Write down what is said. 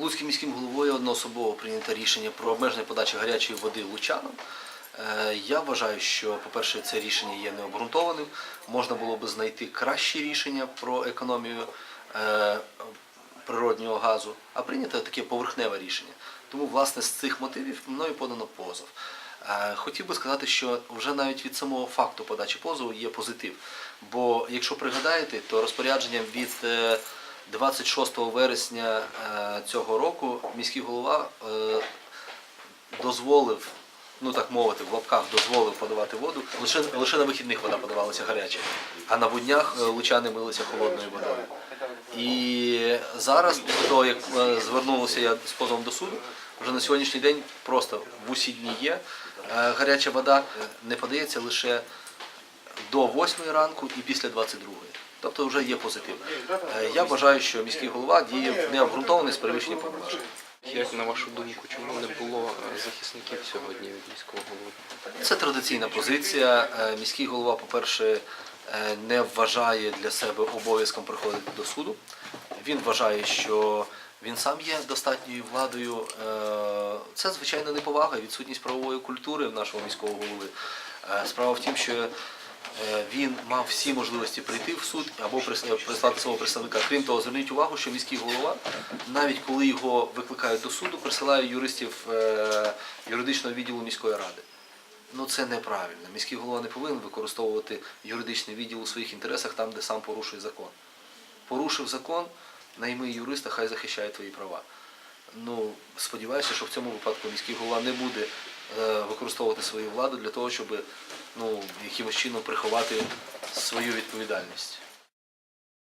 Луцьким міським головою одноособово прийнято рішення про обмеження подачі гарячої води лучанам. Е, Я вважаю, що, по-перше, це рішення є необґрунтованим. Можна було би знайти кращі рішення про економію е, природнього газу, а прийнято таке поверхневе рішення. Тому, власне, з цих мотивів мною подано позов. Е, Хотів би сказати, що вже навіть від самого факту подачі позову є позитив. Бо, якщо пригадаєте, то розпорядженням від 26 вересня е, цього року міський голова е, дозволив, ну так мовити, в лапках дозволив подавати воду. Лише, лише на вихідних вода подавалася гаряча, а на буднях е, лучани милися холодною водою. І зараз, після як звернулося я з позовом до суду, вже на сьогоднішній день просто в усі дні є гаряча вода, не подається лише до 8 ранку і після 22. Тобто вже є позитив. Е, Я вважаю, що міський голова діє необґрунтований з перевищенням повноважень. Як на вашу думку, чому не було е, захисників сьогодні від міського голови? Це традиційна позиція. Е, Міський голова, по-перше, не вважає для себе обов'язком приходити до суду. Він вважає, що він сам є достатньою владою. Це звичайно неповага, відсутність правової культури в нашого міського голови. Справа в тім, що він мав всі можливості прийти в суд або прислати свого представника. Крім того, зверніть увагу, що міський голова, навіть коли його викликають до суду, присилає юристів е, юридичного відділу міської ради. Ну це неправильно. Міський голова не повинен використовувати юридичний відділ у своїх інтересах там, де сам порушує закон. Порушив закон, найми юриста, хай захищає твої права. Ну, сподіваюся, що в цьому випадку міський голова не буде е, використовувати свою владу для того, щоб ну, якимось чином приховати свою відповідальність.